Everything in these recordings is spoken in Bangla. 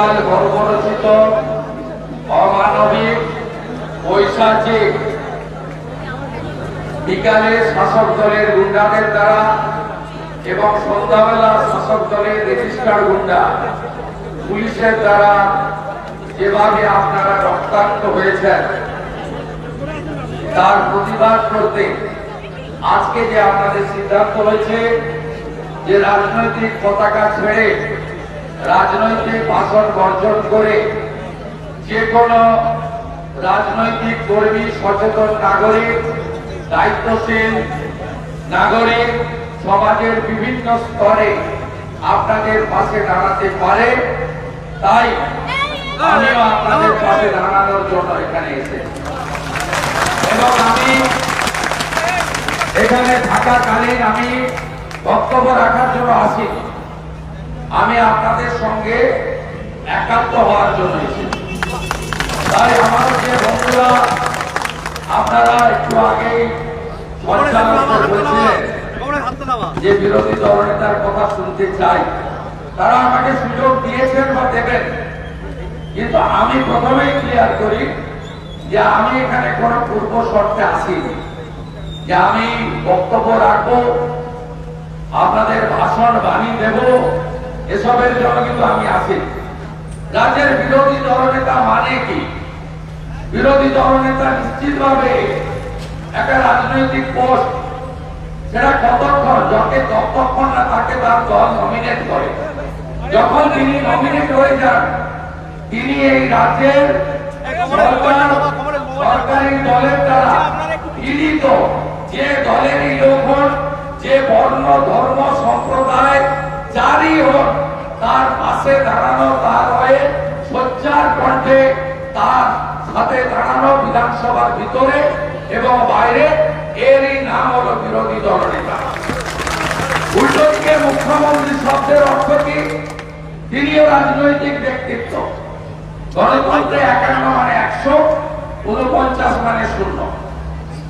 চিরকাল গর্বরচিত অমানবিক ঐশাচিক বিকালে শাসক দলের গুন্ডাদের দ্বারা এবং সন্ধ্যাবেলা শাসক দলের রেজিস্টার গুন্ডা, পুলিশের দ্বারা যেভাবে আপনারা রক্তাক্ত হয়েছেন, তার প্রতিবাদ করতে আজকে যে আপনাদের সিদ্ধান্ত হয়েছে যে রাজনৈতিক পতাকা ছেড়ে রাজনৈতিক ভাষণ বর্জন করে যে কোনো রাজনৈতিক কর্মী, সচেতন নাগরিক, দায়িত্বশীল নাগরিক সমাজের বিভিন্ন স্তরে আপনাদের পাশে দাঁড়াতে পারে। তাই আমিও আপনাদের পাশে দাঁড়ানোর জন্য এখানে এসেছি। এবং আমি এখানে থাকাকালীন আমি বক্তব্য রাখার জন্য আসি আমি আপনাদের সঙ্গে একাত্ম হওয়ার জন্য এসেছি। তাই আমার যে বন্ধুরা আপনারা একটু আগেই যে বিরোধী দলনেতার কথা শুনতে চাই। তারা আমাকে সুযোগ দিয়েছেন বা দেবেন। কিন্তু আমি প্রথমেই ক্লিয়ার করি যে আমি এখানে কোনো পূর্ব শর্তে আসিনি। যে আমি বক্তব্য রাখব এসবের জন্য কিন্তু আমি আসি রাজ্যের বিরোধী দলনেতা মানে কি? বিরোধী দলনেতা নিশ্চিতভাবে একটা রাজনৈতিক পোস্ট। সেটা কতক্ষণ যাকে ততক্ষণ না তাকে তার দল নমিনেট করে। যখন তিনি নমিনেট হয়ে যান, তিনি এই রাজ্যের সরকার দলের দ্বারা গৃহীত যে দলেরই লোক যে বর্ণ, ধর্ম, সম্প্রদায় যারই হন তার পাশে দাঁড়ানো, তার হয়ে সজ্জার কণ্ঠে তার সাথে দাঁড়ানো বিধানসভার ভিতরে এবং বাইরে এরই নাম হলো বিরোধী দলনেতা উল্টো দিকে মুখ্যমন্ত্রী শব্দের অর্থ কি? তিনিও রাজনৈতিক ব্যক্তিত্ব। গণতন্ত্রে একান্ন মানে একশো উনপঞ্চাশ মানে শূন্য।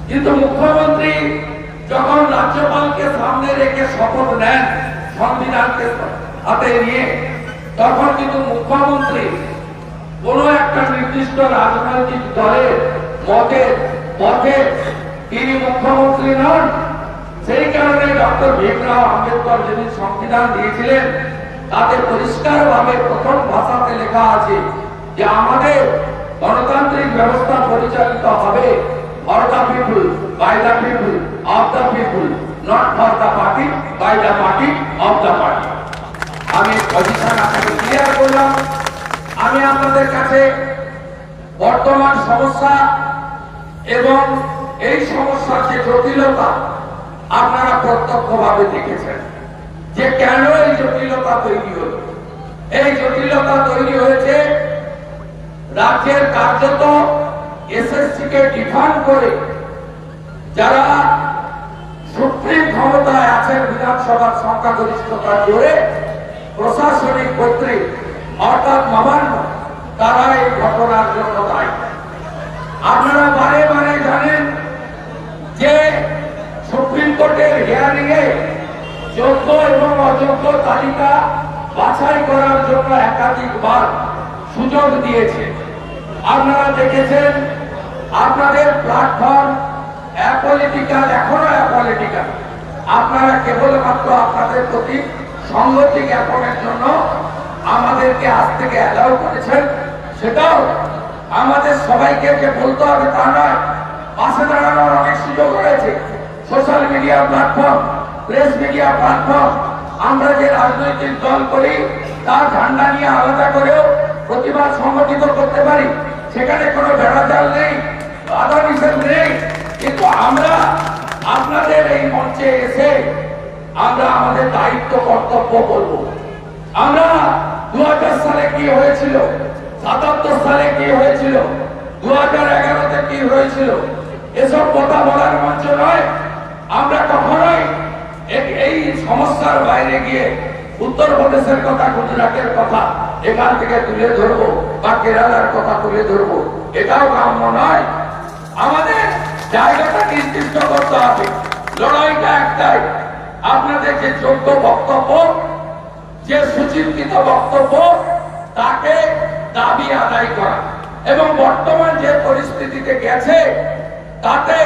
কিন্তু মুখ্যমন্ত্রী যখন রাজ্যপালকে সামনে রেখে শপথ নেন সংবিধানকে হাতে নিয়ে, তখন কিন্তু মুখ্যমন্ত্রী কোন একটা নির্দিষ্ট রাজনৈতিক দলের মতের পথে তিনি মুখ্যমন্ত্রী নন। সেই কারণে ডক্টর ভীমরাও আম্বেদকর যিনি সংবিধান দিয়েছিলেন, তাতে পরিষ্কারভাবে প্রথম ভাষাতে লেখা আছে যে আমাদের গণতান্ত্রিক ব্যবস্থা পরিচালিত হবে for the people, by the people, of the people. Not for the party by the party of the party আমি পজিশন আপনাকে ক্লিয়ার করলাম। আমি আপনাদের কাছে বর্তমান সমস্যা এবং এই সমস্যার যে জটিলতা আপনারা প্রত্যক্ষভাবে দেখেছেন যে কেন এই জটিলতা তৈরি হল? এই জটিলতা তৈরি হয়েছে রাজ্যের কার্যত এসএসসি কে ডিফান্ড করে যারা সুপ্রিম ক্ষমতায় আছেন বিধানসভার সংখ্যাগরিষ্ঠতার জোরে প্রশাসনিক কর্তৃক অর্থাৎ নবান্ন তারা এই ঘটনার জন্য দায়ী। আপনারা বারে বারে জানেন যে সুপ্রিম কোর্টের হিয়ারিং এ যোগ্য এবং অযোগ্য তালিকা বাছাই করার জন্য একাধিকবার সুযোগ দিয়েছে। আপনারা দেখেছেন, আপনাদের প্ল্যাটফর্ম অ্যাপলিটিক্যাল এখনও অ্যাপলিটিক্যাল আপনারা কেবলমাত্র আপনাদের প্রতি সংগতি জ্ঞাপনের জন্য আমাদেরকে আজ থেকে অ্যালাউ করেছেন। সেটাও আমাদের সবাইকে যে বলতে হবে তা নয়, পাশে দাঁড়ানোর অনেক সুযোগ রয়েছে। Social media platform press media platform আমরা যে রাজনৈতিক দল করি তার ঝান্ডা নিয়ে আলাদা করেও প্রতিবাদ সংগঠিত করতে পারি। সেখানে কোনো বেড়াজাল নেই, বাধা নিষেধ নেই। কিন্তু আমরা আপনাদের এই মঞ্চে এসে আমরা আমাদের দায়িত্ব, কর্তব্য বলব। আমরা দু সালে কি হয়েছিল? সাতাত্তর সালে কি হয়েছিল? দু হাজার এগারোতে কি হয়েছিল? এসব কথা বলার মঞ্চ নয়। আমরা কখনোই এই সমস্যার বাইরে গিয়ে উত্তরপ্রদেশের কথা, গুজরাটের কথা এখান থেকে তুলে ধরবো বা কেরালার কথা তুলে ধরবো। এটাও কাম্য নয়। আমাদের জায়গাটা নির্দিষ্ট করতে হবে। লড়াইটা একটাই আপনাদের যে যোগ্য বক্তব্য, যে সুচিন্তিত বক্তব্য, তাকে তাকে দাবি আদায় করা। এবং বর্তমান যে পরিস্থিতিতে গেছে, তাতে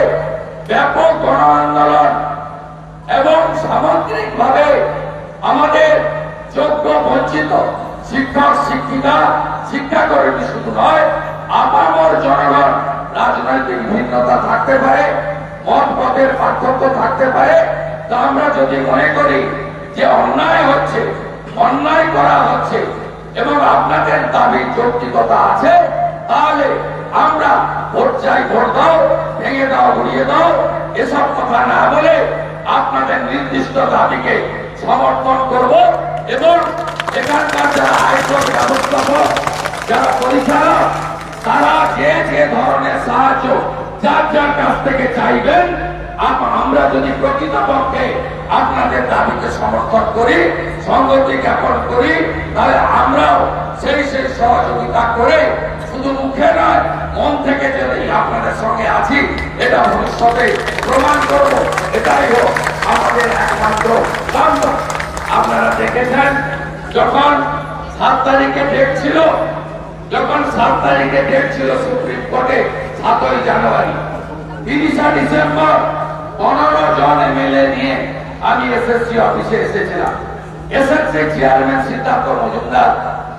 ব্যাপক গণ আন্দোলন এবং সামগ্রিকভাবে আমাদের যোগ্য বঞ্চিত শিক্ষক, শিক্ষিকা, শিক্ষাকর্মী শুধু নয়, আপামর জনগণ রাজনৈতিক ভিন্নতা থাকতে পারে, মত পথের পার্থক্য থাকতে পারে, তা আমরা যদি মনে করি যে অন্যায় হচ্ছে, অন্যায় করা হচ্ছে, এবং আপনাদের দাবি যৌক্তিকতা আছে, তাহলে আমরা ভোট চাই, ভোট দাও, ভেঙে দাও উড়িয়ে দাও, এসব কথা না বলে আপনাদের নির্দিষ্ট দাবিকে সমর্থন করব এবং এখানকার যারা আয়কর ব্যবস্থাপক, যারা পরিচালক তারা যে যে ধরনের সাহায্য যার যার কাছ থেকে চাইবেন আমরা যদি প্রকৃতপক্ষে আপনাদের দাবিকে সমর্থন করি সংগতি জ্ঞাপন করি, তাহলে আমরাও সেই সেই সহযোগিতা করে শুধু মুখে নয়, মন থেকে যদি আপনাদের সঙ্গে আছি। এটা ভবিষ্যতে প্রমাণ করব। এটাই হোক আমাদের একমাত্র আপনারা দেখেছেন, যখন সাত তারিখে ডেট ছিল যখন সাত তারিখে ডেট ছিল সুপ্রিম কোর্টে, সাতই জানুয়ারি, তিরিশা ডিসেম্বর, পনেরো জন এমএলএ নিয়ে আমি এসএসসি অফিসে এসেছিলাম। এসএসসি চেয়ারম্যান সিদ্ধার্থ মজুমদার,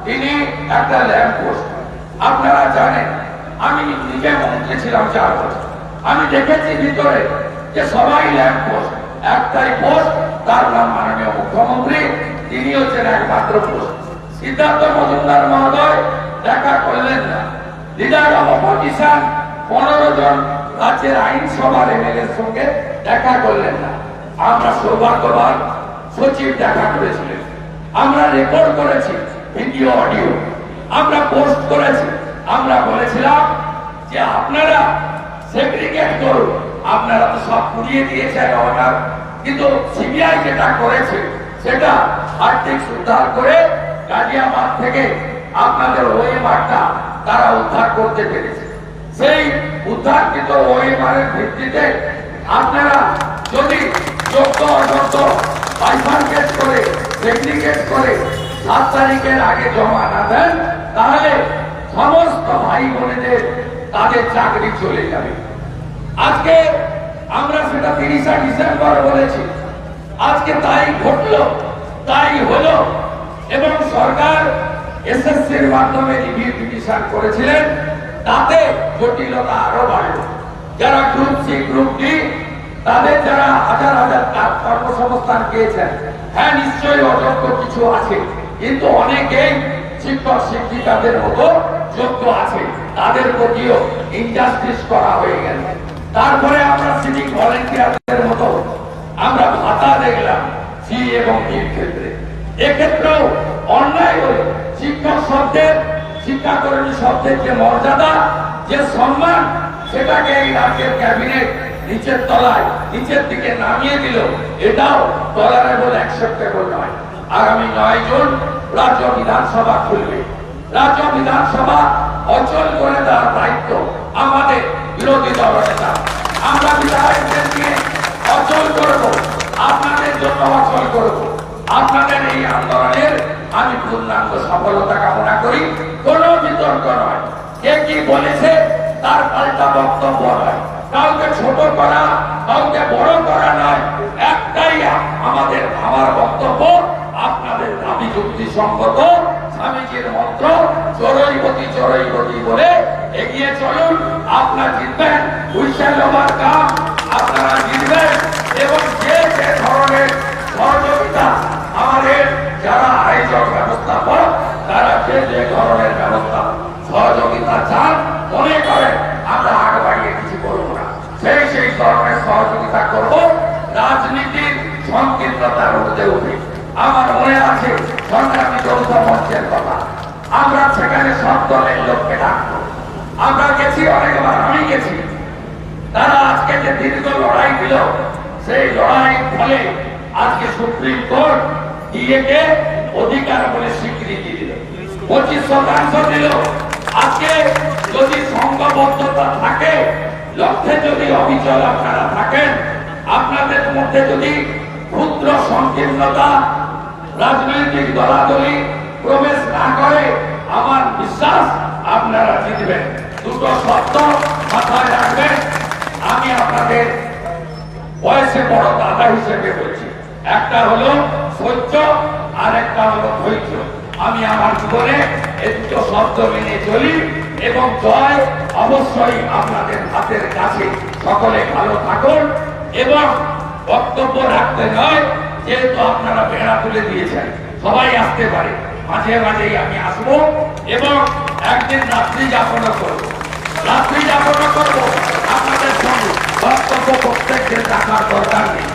তিনি একটা ল্যাম্প পোস্ট আপনারা জানেন, আমি নিজে মন্ত্রী ছিলাম চার বছর। আমি দেখেছি ভিতরে যে সবাই ল্যাম্প পোস্ট একটাই পোস্ট তার নাম মাননীয় মুখ্যমন্ত্রী তিনি হচ্ছেন একমাত্র পোস্ট সিদ্ধার্থ মজুমদার মহোদয় দেখা করলেন না। লিডার অব অপোজিশন পনেরো জন রাজ্যের আইনসভার এমএলএর সঙ্গে দেখা করলেন না। আমরা সৌভাগ্যবান সচিব দেখা করেছিলেন। আমরা রেকর্ড করেছি ভিডিও অডিও আমরা পোস্ট করেছি। আমরা বলেছিলাম যে আপনারা সেগ্রিগেট করুন। আপনারা তো সব পুড়িয়ে দিয়েছেন অর্ডার কিন্তু সিবিআই যেটা করেছে, সেটা আর্থিক উদ্ধার করে গাজিয়াবাদ থেকে আপনাদের ওয়েমারটা তারা উদ্ধার করতে পেরেছে। সেই উদ্ধারকৃত ওয়েমারের ভিত্তিতে আপনারা যদি যোগ্য অযোগ্য বাইফার্কেট করে সেগ্রিগেট করে সাত তারিখের আগে জমা না দেন, তাহলে সমস্ত ভাই বোনেদের তাদের চাকরি চলে যাবে। আজকে আমরা সেটা তিরিশা ডিসেম্বর বলেছি। আজকে তাই ঘটলো, তাই হলো এবং সরকার এসএসসির মাধ্যমে রিভিউ পিটিশন করেছিলেন, তাতে জটিলতা আরও বাড়লো যারা গ্রুপ সি গ্রুপ ডি তাদের যারা হাজার হাজার কর্মসংস্থান পেয়েছেন হ্যাঁ নিশ্চয়ই অযোগ্য কিছু আছে, কিন্তু অনেকেই শিক্ষক, শিক্ষিকাদের মতো যোগ্য আছে। তাদের প্রতিও ইনজাস্টিস করা হয়ে গেল তারপরে আমরা সিভিক ভলেন্টিয়ারদের মতো আমরা ভাতা দেখলাম সি এবং ডির ক্ষেত্রে। এক্ষেত্রেও অন্যায় হলে শিক্ষক শব্দের শিক্ষাকর্মী শব্দের যে মর্যাদা, যে সম্মান, সেটাকে এই রাজ্যের ক্যাবিনেট নিচের তলায়, নিচের দিকে নামিয়ে দিল। এটাও টলারেবল অ্যাকসেপ্টেবল নয়। আগামী নয় জুন রাজ্য বিধানসভা খুলবে। রাজ্য বিধানসভা অচল করে দেওয়ার দায়িত্ব আমাদের বিরোধী দলনেতা আমরা বিধায়কদের নিয়ে অচল করব, আপনাদের জন্য অচল করব। আপনাদের এই আন্দোলনের আমি পূর্ণাঙ্গ সফলতা কামনা করি, কোনো বিতর্ক নয়। কে কি বলেছে, তার পাল্টা বক্তব্য নয়। কাউকে ছোট করা, কাউকে বড় করা নয়। একটাই আমাদের, আমার বক্তব্য, আপনাদের দাবি যুক্তি সঙ্গত স্বামীজির মন্ত্র চরৈবতী চরৈবতী বলে এগিয়ে চলুন। আপনার জিতবেন হুইসেল কাম আপনারা জিতবেন। এবং যে যে ধরনের সহযোগিতা আমাদের, যারা আয়োজক ব্যবস্থাপক তারা যে যে ধরনের ব্যবস্থা। সহযোগিতা চান, মনে করেন, আমরা আগে বাড়িয়ে কিছু করব না। সেই সেই ধরনের সহযোগিতা করব, রাজনীতির সংকীর্ণতার ঊর্ধ্বে উঠে। আমার মনে আছে সংগ্রামী যৌথ মঞ্চের কথা। আমরা সেখানে সব দলের লোককে ডাকবো। আমরা গেছি, অনেকবার আমি গেছি। তারা আজকে যে দীর্ঘ লড়াই দিল, সেই লড়াই ফলে আজকে সুপ্রিম কোর্ট, ডিএকে অধিকার বলে স্বীকৃতি দিল। পঁচিশ শতাংশ দিল। আজকে যদি সংঘবদ্ধতা থাকে, লক্ষ্যে যদি অবিচল আপনারা থাকেন, আপনাদের মধ্যে যদি ক্ষুদ্র সংকীর্ণতা, রাজনৈতিক দলাদলি প্রবেশ না করে, আমার বিশ্বাস আপনারা জিতবেন। দুটো শব্দ মাথায় রাখবেন। আমি আপনাদের বয়সে বড় দাদা হিসেবে বলছি। একটা হলো সহ্য আর একটা হলো ধৈর্য। আমি আমার জীবনে এই শব্দ মেনে চলি এবং জয় অবশ্যই আপনাদের হাতের কাছে। সকলে ভালো থাকুন এবং বক্তব্য রাখতে নয়, যেহেতু আপনারা বেড়া তুলে দিয়েছেন। সবাই আসতে পারে। মাঝে মাঝেই আমি আসব এবং একদিন রাত্রি যাপনও করব। রাত্রি যাপন করব আপনাদের সঙ্গে। বক্তব্য প্রত্যেকদের রাখার দরকার নেই।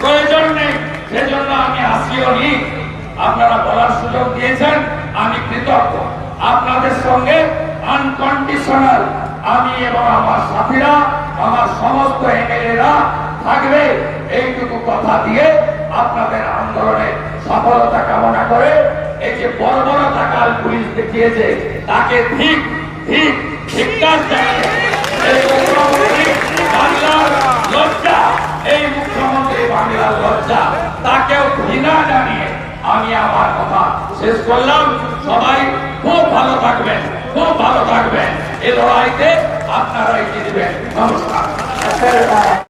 প্রয়োজন নেই, সেজন্য আমি আসিও নি আপনারা বলার সুযোগ দিয়েছেন, আমি কৃতজ্ঞ। আপনাদের সঙ্গে আনকন্ডিশনাল আমি এবং আমার সাথীরা, আমার সমস্ত এমএলএরা থাকবে, এইটুকু কথা দিয়ে আপনাদের আন্দোলনে সফলতা কামনা করে এই যে বর্বরতা কাল পুলিশ দেখিয়েছে, তাকে ঠিক ঠিক মুখ্যমন্ত্রী বাংলার লজ্জা, এই মুখ্যমন্ত্রী বাংলার লজ্জা, তাকেও ঘৃণা জানিয়ে আমি আমার কথা শেষ করলাম। সবাই খুব ভালো থাকবেন, খুব ভালো থাকবেন। এ লড়াইতে আপনারাই জিতবেন। নমস্কার।